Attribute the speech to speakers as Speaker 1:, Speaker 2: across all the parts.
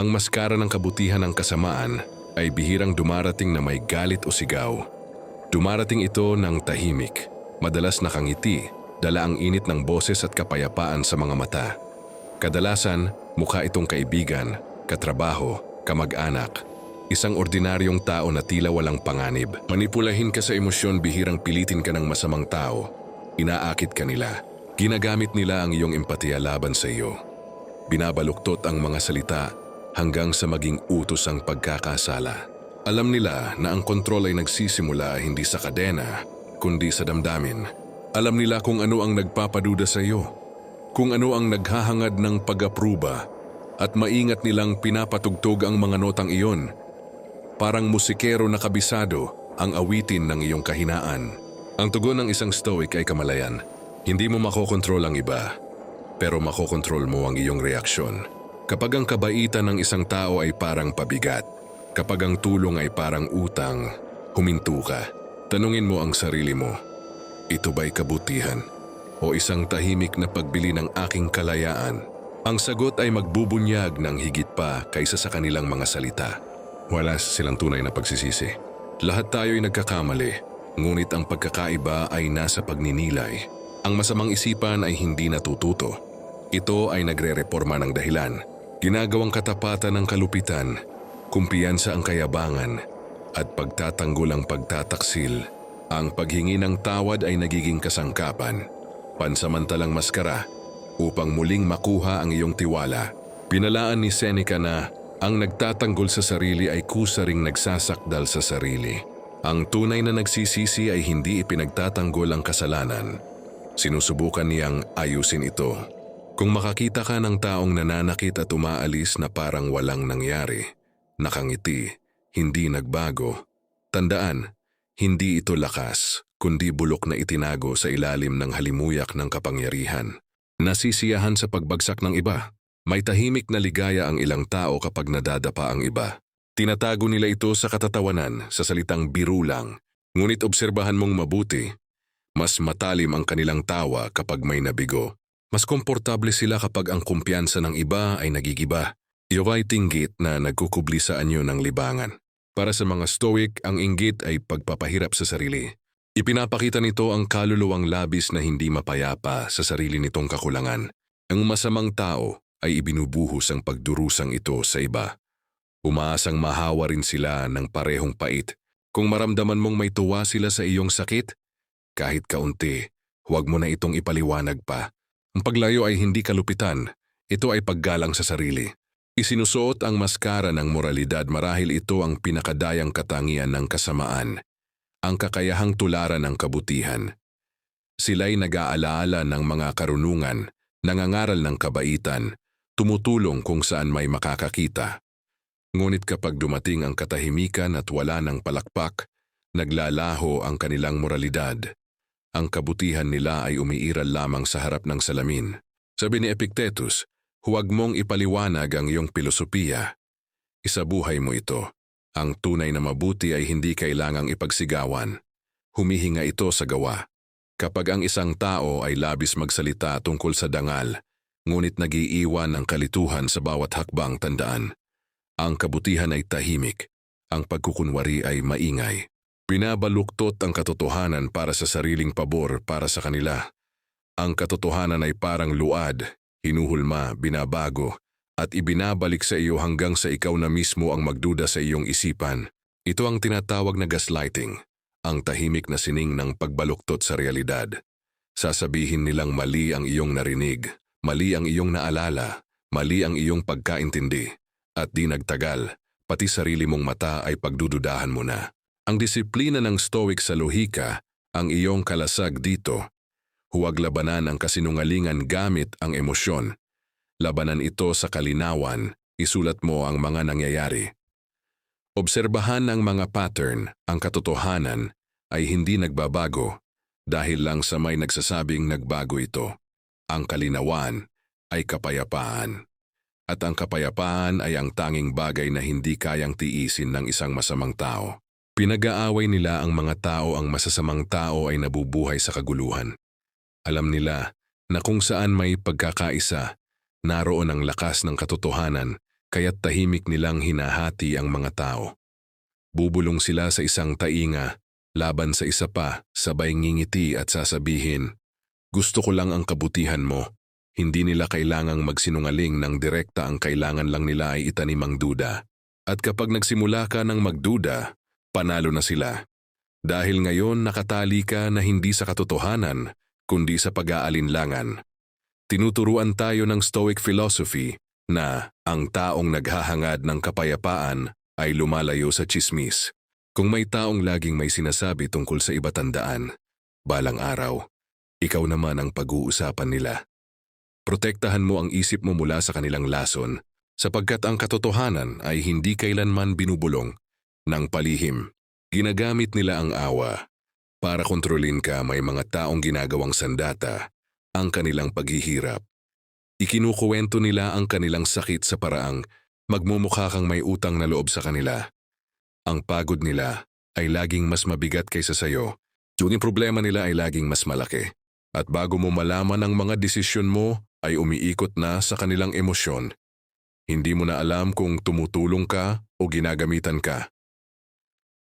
Speaker 1: Ang maskara ng kabutihan ng kasamaan ay bihirang dumarating na may galit o sigaw. Dumarating ito ng tahimik, madalas nakangiti, dala ang init ng boses at kapayapaan sa mga mata. Kadalasan, mukha itong kaibigan, katrabaho, kamag-anak, isang ordinaryong tao na tila walang panganib. Manipulahin ka sa emosyon bihirang pilitin ka ng masamang tao, inaakit ka nila. Ginagamit nila ang iyong empatiya laban sa iyo. Binabaluktot ang mga salita hanggang sa maging utos ang pagkakasala. Alam nila na ang kontrol ay nagsisimula hindi sa kadena, kundi sa damdamin. Alam nila kung ano ang nagpapaduda sa iyo, kung ano ang naghahangad ng pag-apruba, at maingat nilang pinapatugtog ang mga notang iyon. Parang musikero na kabisado ang awitin ng iyong kahinaan. Ang tugon ng isang stoic ay kamalayan. Hindi mo makokontrol ang iba, pero makokontrol mo ang iyong reaksyon. Kapag ang kabaitan ng isang tao ay parang pabigat, kapag ang tulong ay parang utang, huminto ka. Tanungin mo ang sarili mo, ito ba'y kabutihan o isang tahimik na pagbili ng aking kalayaan? Ang sagot ay magbubunyag ng higit pa kaysa sa kanilang mga salita. Wala silang tunay na pagsisisi. Lahat tayo ay nagkakamali, ngunit ang pagkakaiba ay nasa pagninilay. Ang masamang isipan ay hindi natututo. Ito ay nagre-reforma ng dahilan. Ginagawang katapatan ng kalupitan, kumpiyansa ang kayabangan, at pagtatanggol ang pagtataksil. Ang paghingi ng tawad ay nagiging kasangkapan, pansamantalang maskara, upang muling makuha ang iyong tiwala. Pinalaan ni Seneca na ang nagtatanggol sa sarili ay kusa ring nagsasakdal sa sarili. Ang tunay na nagsisisi ay hindi ipinagtatanggol ang kasalanan. Sinusubukan niyang ayusin ito. Kung makakita ka ng taong nananakit at umaalis na parang walang nangyari, nakangiti, hindi nagbago, tandaan, hindi ito lakas, kundi bulok na itinago sa ilalim ng halimuyak ng kapangyarihan. Nasisiyahan sa pagbagsak ng iba. May tahimik na ligaya ang ilang tao kapag nadadapa ang iba. Tinatago nila ito sa katatawanan, sa salitang biro lang. Ngunit obserbahan mong mabuti, mas matalim ang kanilang tawa kapag may nabigo. Mas komportable sila kapag ang kumpiyansa ng iba ay nagigiba. Iyo ay tinggit na nagkukubli sa anyo ng libangan. Para sa mga stoic, ang inggit ay pagpapahirap sa sarili. Ipinapakita nito ang kaluluwang labis na hindi mapayapa sa sarili nitong kakulangan. Ang masamang tao ay ibinubuhos ang pagdurusang ito sa iba. Umaasang mahawa rin sila ng parehong pait. Kung maramdaman mong may tuwa sila sa iyong sakit, kahit kaunti, huwag mo na itong ipaliwanag pa. Ang paglayo ay hindi kalupitan, ito ay paggalang sa sarili. Isinusuot ang maskara ng moralidad marahil ito ang pinakadayang katangian ng kasamaan, ang kakayahang tularan ng kabutihan. Sila'y nag-aalaala ng mga karunungan, nangangaral ng kabaitan, tumutulong kung saan may makakakita. Ngunit kapag dumating ang katahimikan at wala ng palakpak, naglalaho ang kanilang moralidad. Ang kabutihan nila ay umiiral lamang sa harap ng salamin. Sabi ni Epictetus, huwag mong ipaliwanag ang iyong pilosopiya. Isabuhay mo ito. Ang tunay na mabuti ay hindi kailangang ipagsigawan. Humihinga ito sa gawa. Kapag ang isang tao ay labis magsalita tungkol sa dangal, ngunit nagiiwan ang kalituhan sa bawat hakbang tandaan. Ang kabutihan ay tahimik, ang pagkukunwari ay maingay. Binabaluktot ang katotohanan para sa sariling pabor para sa kanila. Ang katotohanan ay parang luad, hinuhulma, binabago, at ibinabalik sa iyo hanggang sa ikaw na mismo ang magduda sa iyong isipan. Ito ang tinatawag na gaslighting, ang tahimik na sining ng pagbaluktot sa realidad. Sasabihin nilang mali ang iyong narinig, mali ang iyong naalala, mali ang iyong pagkaintindi, at di nagtagal, pati sarili mong mata ay pagdududahan mo na. Ang disiplina ng stoic sa lohika, ang iyong kalasag dito. Huwag labanan ang kasinungalingan gamit ang emosyon. Labanan ito sa kalinawan, isulat mo ang mga nangyayari. Obserbahan ang mga pattern, ang katotohanan ay hindi nagbabago dahil lang sa may nagsasabing nagbago ito. Ang kalinawan ay kapayapaan. At ang kapayapaan ay ang tanging bagay na hindi kayang tiisin ng isang masamang tao. Pinag-aaway nila ang mga tao ang masasamang tao ay nabubuhay sa kaguluhan. Alam nila na kung saan may pagkakaisa, naroon ang lakas ng katotohanan kaya't tahimik nilang hinahati ang mga tao. Bubulong sila sa isang tainga, laban sa isa pa, sabay ngingiti at sasabihin, Gusto ko lang ang kabutihan mo. Hindi nila kailangang magsinungaling ng direkta ang kailangan lang nila ay itanim ang duda. At kapag nagsimula ka ng magduda, panalo na sila. Dahil ngayon nakatali ka na hindi sa katotohanan, kundi sa pag-aalinlangan. Tinuturuan tayo ng Stoic philosophy na ang taong naghahangad ng kapayapaan ay lumalayo sa chismis. Kung may taong laging may sinasabi tungkol sa iba tandaan, balang araw, ikaw naman ang pag-uusapan nila. Protektahan mo ang isip mo mula sa kanilang lason sapagkat ang katotohanan ay hindi kailanman binubulong ng palihim. Ginagamit nila ang awa para kontrolin ka may mga taong ginagawang sandata ang kanilang paghihirap. Ikinukuwento nila ang kanilang sakit sa paraang magmumukha kang may utang na loob sa kanila. Ang pagod nila ay laging mas mabigat kaysa sayo. Yung problema nila ay laging mas malaki. At bago mo malaman ang mga desisyon mo ay umiikot na sa kanilang emosyon. Hindi mo na alam kung tumutulong ka o ginagamitan ka.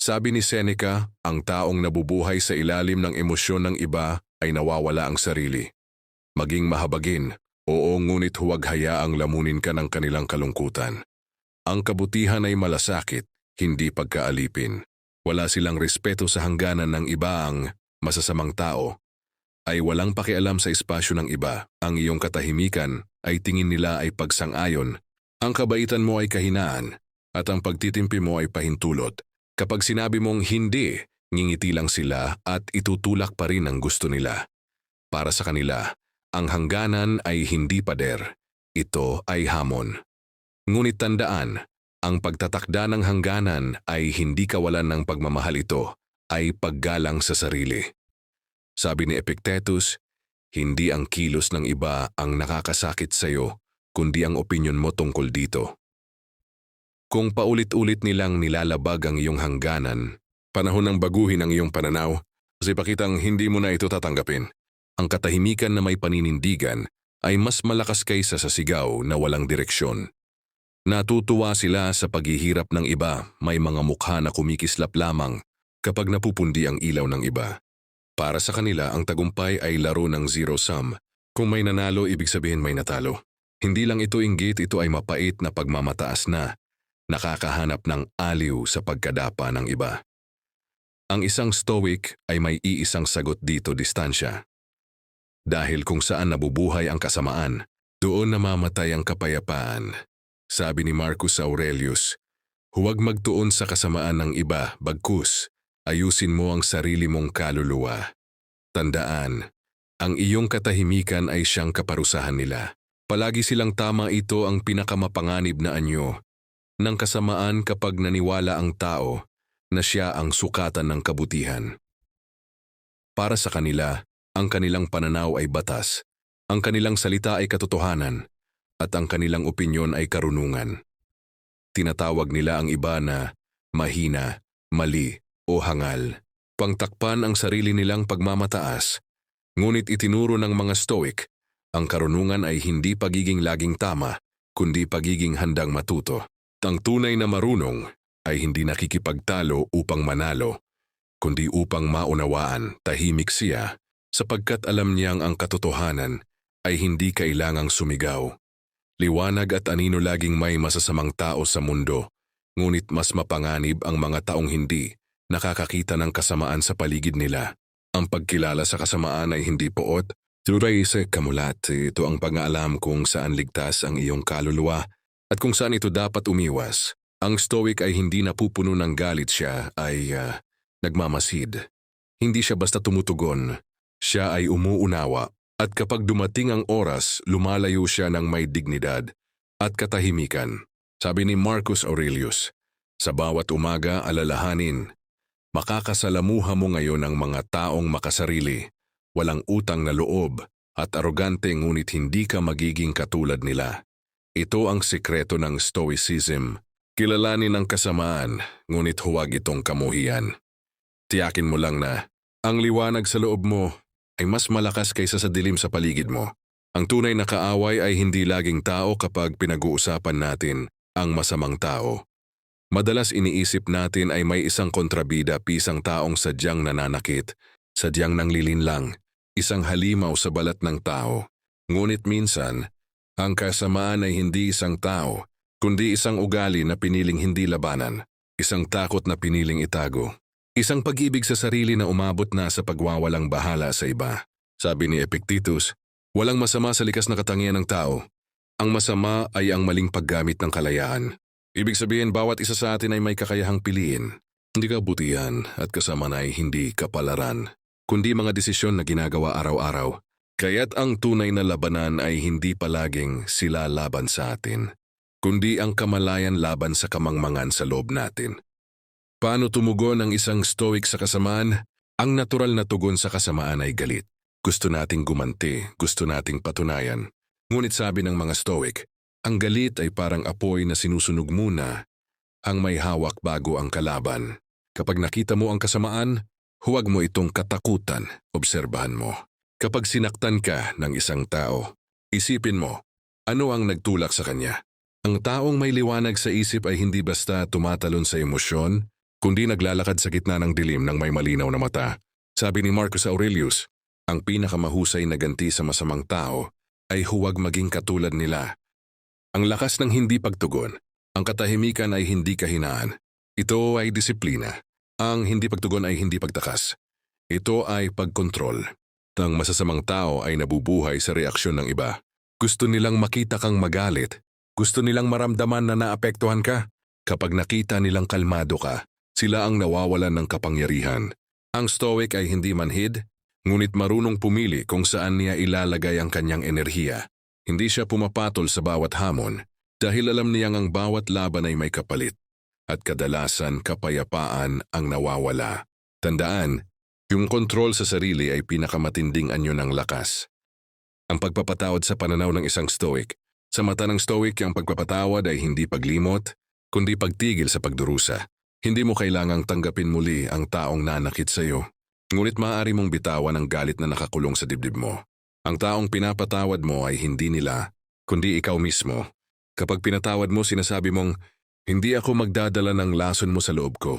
Speaker 1: Sabi ni Seneca, ang taong nabubuhay sa ilalim ng emosyon ng iba ay nawawala ang sarili. Maging mahabagin, oo ngunit huwag hayaang lamunin ka ng kanilang kalungkutan. Ang kabutihan ay malasakit, hindi pagkaalipin. Wala silang respeto sa hangganan ng iba ang masasamang tao. Ay walang pakialam sa espasyo ng iba. Ang iyong katahimikan ay tingin nila ay pagsang-ayon. Ang kabaitan mo ay kahinaan at ang pagtitimpi mo ay pahintulot. Kapag sinabi mong hindi, ngingiti lang sila at itutulak pa rin ang gusto nila. Para sa kanila, ang hangganan ay hindi pader. Ito ay hamon. Ngunit tandaan, ang pagtatakda ng hangganan ay hindi kawalan ng pagmamahal ito, ay paggalang sa sarili. Sabi ni Epictetus, hindi ang kilos ng iba ang nakakasakit sa iyo, kundi ang opinyon mo tungkol dito. Kung paulit-ulit nilang nilalabag ang iyong hangganan, panahon ng baguhin ang iyong pananaw, kasi pakitang hindi mo na ito tatanggapin. Ang katahimikan na may paninindigan ay mas malakas kaysa sa sigaw na walang direksyon. Natutuwa sila sa paghihirap ng iba, may mga mukha na kumikislap lamang kapag napupundi ang ilaw ng iba. Para sa kanila, ang tagumpay ay laro ng zero sum. Kung may nanalo, ibig sabihin may natalo. Hindi lang ito inggit, ito ay mapait na pagmamataas na, nakakahanap ng aliw sa pagkadapa ng iba. Ang isang stoic ay may iisang sagot dito distansya. Dahil kung saan nabubuhay ang kasamaan, doon namamatay ang kapayapaan. Sabi ni Marcus Aurelius, huwag magtuon sa kasamaan ng iba, bagkus, ayusin mo ang sarili mong kaluluwa. Tandaan, ang iyong katahimikan ay siyang kaparusahan nila. Palagi silang tama ito ang pinakamapanganib na anyo ng kasamaan kapag naniwala ang tao na siya ang sukatan ng kabutihan. Para sa kanila, ang kanilang pananaw ay batas, ang kanilang salita ay katotohanan, at ang kanilang opinyon ay karunungan. Tinatawag nila ang iba na mahina, mali o hangal. Pangtakpan ang sarili nilang pagmamataas. Ngunit itinuro ng mga stoic, ang karunungan ay hindi pagiging laging tama, kundi pagiging handang matuto. Ang tunay na marunong ay hindi nakikipagtalo upang manalo, kundi upang maunawaan, tahimik siya, sapagkat alam niyang ang katotohanan ay hindi kailangang sumigaw. Liwanag at anino laging may masasamang tao sa mundo, ngunit mas mapanganib ang mga taong hindi nakakakita ng kasamaan sa paligid nila. Ang pagkilala sa kasamaan ay hindi poot, turay sa kamulat. Ito ang pag-aalam kung saan ligtas ang iyong kaluluwa at kung saan ito dapat umiwas. Ang stoic ay hindi napupuno ng galit siya, ay uh, nagmamasid. Hindi siya basta tumutugon. Siya ay umuunawa at kapag dumating ang oras, lumalayo siya ng may dignidad at katahimikan. Sabi ni Marcus Aurelius, sa bawat umaga alalahanin, makakasalamuha mo ngayon ang mga taong makasarili, walang utang na loob at arogante ngunit hindi ka magiging katulad nila. Ito ang sikreto ng Stoicism. Kilalanin ang kasamaan, ngunit huwag itong kamuhian. Tiyakin mo lang na, ang liwanag sa loob mo ay mas malakas kaysa sa dilim sa paligid mo. Ang tunay na kaaway ay hindi laging tao kapag pinag-uusapan natin ang masamang tao. Madalas iniisip natin ay may isang kontrabida pisang taong sadyang nananakit, sadyang nanglilinlang, isang halimaw sa balat ng tao. Ngunit minsan, ang kasamaan ay hindi isang tao, kundi isang ugali na piniling hindi labanan, isang takot na piniling itago, isang pag-ibig sa sarili na umabot na sa pagwawalang bahala sa iba. Sabi ni Epictetus, walang masama sa likas na katangian ng tao. Ang masama ay ang maling paggamit ng kalayaan. Ibig sabihin bawat isa sa atin ay may kakayahang piliin. Hindi kabutihan at kasama ay hindi kapalaran, kundi mga desisyon na ginagawa araw-araw. Kaya't ang tunay na labanan ay hindi palaging sila laban sa atin, kundi ang kamalayan laban sa kamangmangan sa loob natin. Paano tumugon ang isang stoic sa kasamaan? Ang natural na tugon sa kasamaan ay galit. Gusto nating gumanti, gusto nating patunayan. Ngunit sabi ng mga stoic, ang galit ay parang apoy na sinusunog muna ang may hawak bago ang kalaban. Kapag nakita mo ang kasamaan, huwag mo itong katakutan, obserbahan mo. Kapag sinaktan ka ng isang tao, isipin mo, ano ang nagtulak sa kanya? Ang taong may liwanag sa isip ay hindi basta tumatalon sa emosyon, kundi naglalakad sa gitna ng dilim ng may malinaw na mata. Sabi ni Marcus Aurelius, ang pinakamahusay na ganti sa masamang tao ay huwag maging katulad nila. Ang lakas ng hindi pagtugon, ang katahimikan ay hindi kahinaan. Ito ay disiplina. Ang hindi pagtugon ay hindi pagtakas. Ito ay pagkontrol. Ang masasamang tao ay nabubuhay sa reaksyon ng iba. Gusto nilang makita kang magalit. Gusto nilang maramdaman na naapektuhan ka. Kapag nakita nilang kalmado ka, sila ang nawawalan ng kapangyarihan. Ang stoic ay hindi manhid, ngunit marunong pumili kung saan niya ilalagay ang kanyang enerhiya. Hindi siya pumapatol sa bawat hamon dahil alam niyang ang bawat laban ay may kapalit at kadalasan kapayapaan ang nawawala. Tandaan, yung kontrol sa sarili ay pinakamatinding anyo ng lakas. Ang pagpapatawad sa pananaw ng isang stoic. Sa mata ng stoic, ang pagpapatawad ay hindi paglimot, kundi pagtigil sa pagdurusa. Hindi mo kailangang tanggapin muli ang taong nanakit sa iyo. Ngunit maaari mong bitawan ang galit na nakakulong sa dibdib mo. Ang taong pinapatawad mo ay hindi nila, kundi ikaw mismo. Kapag pinatawad mo, sinasabi mong, hindi ako magdadala ng lason mo sa loob ko.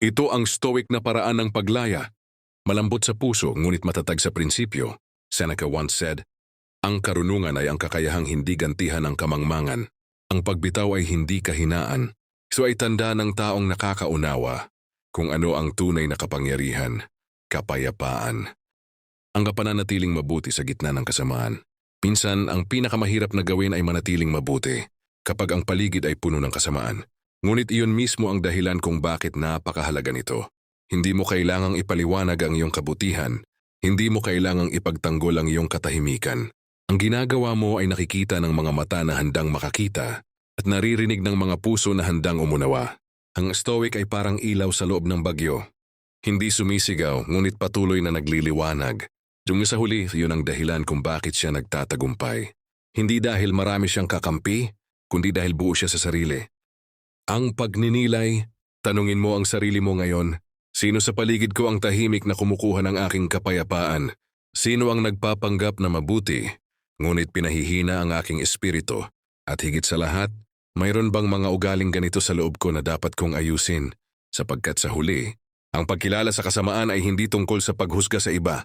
Speaker 1: Ito ang stoic na paraan ng paglaya. Malambot sa puso ngunit matatag sa prinsipyo. Seneca once said, Ang karunungan ay ang kakayahang hindi gantihan ng kamangmangan. Ang pagbitaw ay hindi kahinaan. So ay tanda ng taong nakakaunawa kung ano ang tunay na kapangyarihan, kapayapaan. Ang kapananatiling mabuti sa gitna ng kasamaan. Minsan, ang pinakamahirap na gawin ay manatiling mabuti kapag ang paligid ay puno ng kasamaan. Ngunit iyon mismo ang dahilan kung bakit napakahalaga nito. Hindi mo kailangang ipaliwanag ang iyong kabutihan. Hindi mo kailangang ipagtanggol ang iyong katahimikan. Ang ginagawa mo ay nakikita ng mga mata na handang makakita at naririnig ng mga puso na handang umunawa. Ang stoic ay parang ilaw sa loob ng bagyo. Hindi sumisigaw, ngunit patuloy na nagliliwanag. Yung sa huli, yun ang dahilan kung bakit siya nagtatagumpay. Hindi dahil marami siyang kakampi, kundi dahil buo siya sa sarili. Ang pagninilay, tanungin mo ang sarili mo ngayon, sino sa paligid ko ang tahimik na kumukuha ng aking kapayapaan? Sino ang nagpapanggap na mabuti, ngunit pinahihina ang aking espiritu? At higit sa lahat, mayroon bang mga ugaling ganito sa loob ko na dapat kong ayusin? Sapagkat sa huli, ang pagkilala sa kasamaan ay hindi tungkol sa paghusga sa iba,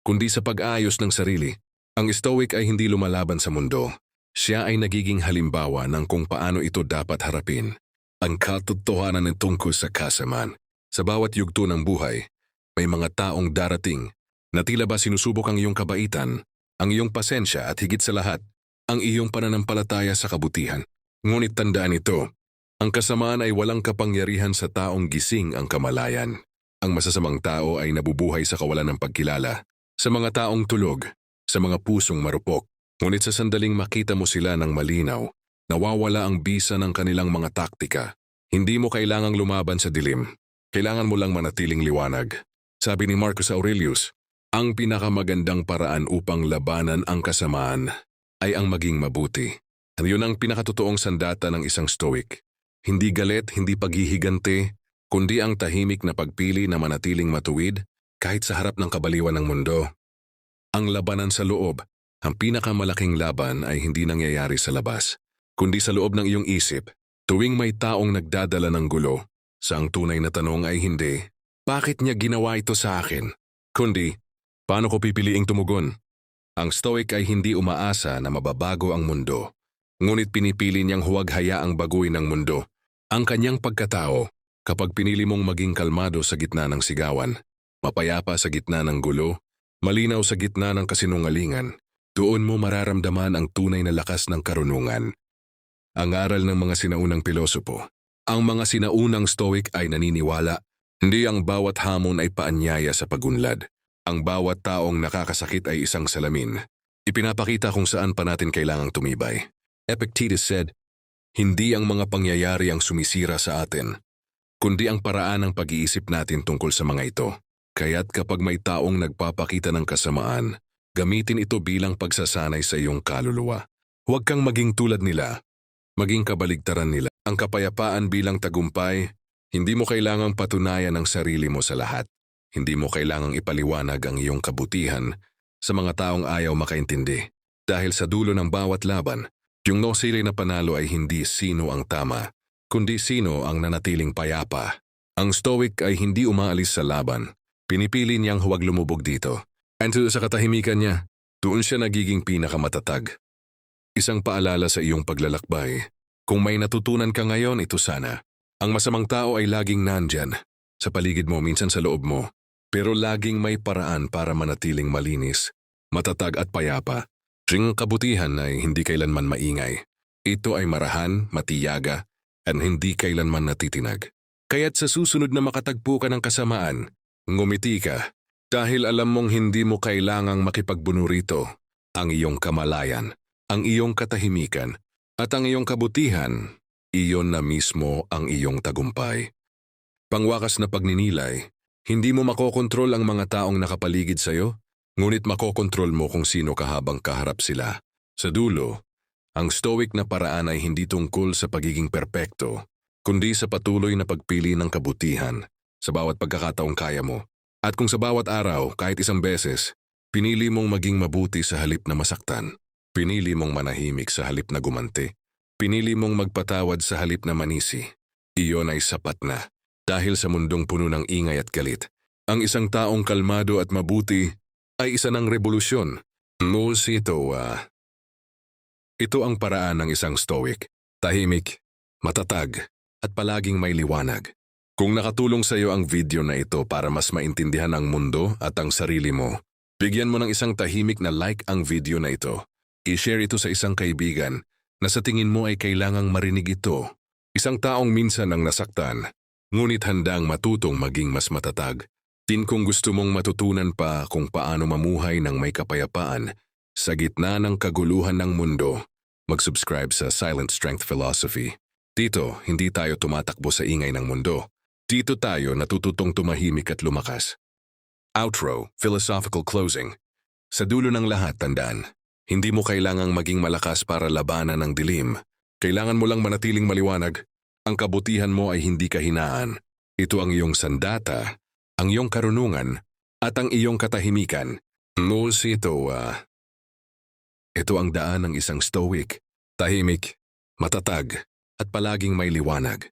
Speaker 1: kundi sa pag-aayos ng sarili. Ang stoic ay hindi lumalaban sa mundo. Siya ay nagiging halimbawa ng kung paano ito dapat harapin. Ang katotohanan ng tungkol sa kasamaan. Sa bawat yugto ng buhay, may mga taong darating na tila ba sinusubok ang iyong kabaitan, ang iyong pasensya at higit sa lahat, ang iyong pananampalataya sa kabutihan. Ngunit tandaan ito, ang kasamaan ay walang kapangyarihan sa taong gising ang kamalayan. Ang masasamang tao ay nabubuhay sa kawalan ng pagkilala, sa mga taong tulog, sa mga pusong marupok. Ngunit sa sandaling makita mo sila ng malinaw, nawawala ang bisa ng kanilang mga taktika. Hindi mo kailangang lumaban sa dilim. Kailangan mo lang manatiling liwanag. Sabi ni Marcus Aurelius, ang pinakamagandang paraan upang labanan ang kasamaan ay ang maging mabuti. Yun ang pinakatotoong sandata ng isang stoic. Hindi galit, hindi paghihigante, kundi ang tahimik na pagpili na manatiling matuwid kahit sa harap ng kabaliwan ng mundo. Ang labanan sa loob, ang pinakamalaking laban ay hindi nangyayari sa labas, kundi sa loob ng iyong isip, Tuwing may taong nagdadala ng gulo, sa ang tunay na tanong ay hindi, bakit niya ginawa ito sa akin? Kundi, paano ko pipiliing tumugon? Ang Stoic ay hindi umaasa na mababago ang mundo. Ngunit pinipili niyang huwag hayaang baguhin ang mundo. Ang kanyang pagkatao, kapag pinili mong maging kalmado sa gitna ng sigawan, mapayapa sa gitna ng gulo, malinaw sa gitna ng kasinungalingan, doon mo mararamdaman ang tunay na lakas ng karunungan. Ang aral ng mga sinaunang pilosopo. Ang mga sinaunang stoic ay naniniwala, hindi ang bawat hamon ay paanyaya sa pagunlad. Ang bawat taong nakakasakit ay isang salamin. Ipinapakita kung saan pa natin kailangang tumibay. Epictetus said, Hindi ang mga pangyayari ang sumisira sa atin, kundi ang paraan ng pag-iisip natin tungkol sa mga ito. Kaya't kapag may taong nagpapakita ng kasamaan, gamitin ito bilang pagsasanay sa iyong kaluluwa. Huwag kang maging tulad nila, maging kabaligtaran nila. Ang kapayapaan bilang tagumpay, hindi mo kailangang patunayan ang sarili mo sa lahat. Hindi mo kailangang ipaliwanag ang iyong kabutihan sa mga taong ayaw makaintindi. Dahil sa dulo ng bawat laban, yung no sili na panalo ay hindi sino ang tama, kundi sino ang nanatiling payapa. Ang stoic ay hindi umaalis sa laban. Pinipili niyang huwag lumubog dito. And sa katahimikan niya, doon siya nagiging pinakamatatag. Isang paalala sa iyong paglalakbay. Kung may natutunan ka ngayon, ito sana. Ang masamang tao ay laging nandyan, sa paligid mo minsan sa loob mo, pero laging may paraan para manatiling malinis, matatag at payapa. Sing kabutihan ay hindi kailanman maingay. Ito ay marahan, matiyaga, at hindi kailanman natitinag. Kaya't sa susunod na makatagpo ka ng kasamaan, ngumiti ka dahil alam mong hindi mo kailangang makipagbuno rito ang iyong kamalayan, ang iyong katahimikan, at ang iyong kabutihan, iyon na mismo ang iyong tagumpay. Pangwakas na pagninilay, hindi mo makokontrol ang mga taong nakapaligid sa'yo, ngunit makokontrol mo kung sino ka habang kaharap sila. Sa dulo, ang stoic na paraan ay hindi tungkol sa pagiging perpekto, kundi sa patuloy na pagpili ng kabutihan sa bawat pagkakataong kaya mo. At kung sa bawat araw, kahit isang beses, pinili mong maging mabuti sa halip na masaktan, pinili mong manahimik sa halip na gumanti, pinili mong magpatawad sa halip na manisi, iyon ay sapat na. Dahil sa mundong puno ng ingay at galit, ang isang taong kalmado at mabuti ay isa ng revolusyon. Moos ito, ah. Ito ang paraan ng isang stoic, tahimik, matatag, at palaging may liwanag. Kung nakatulong sa iyo ang video na ito para mas maintindihan ang mundo at ang sarili mo, bigyan mo ng isang tahimik na like ang video na ito. I-share ito sa isang kaibigan na sa tingin mo ay kailangang marinig ito. Isang taong minsan ang nasaktan, ngunit handang matutong maging mas matatag. Tin kung gusto mong matutunan pa kung paano mamuhay ng may kapayapaan sa gitna ng kaguluhan ng mundo, mag-subscribe sa Silent Strength Philosophy. Dito, hindi tayo tumatakbo sa ingay ng mundo. Dito tayo natututong tumahimik at lumakas. Outro, Philosophical Closing. Sa dulo ng lahat, tandaan, hindi mo kailangang maging malakas para labanan ng dilim. Kailangan mo lang manatiling maliwanag. Ang kabutihan mo ay hindi kahinaan. Ito ang iyong sandata, ang iyong karunungan, at ang iyong katahimikan. Moos ito, ah. ito ang daan ng isang stoic, tahimik, matatag, at palaging may liwanag.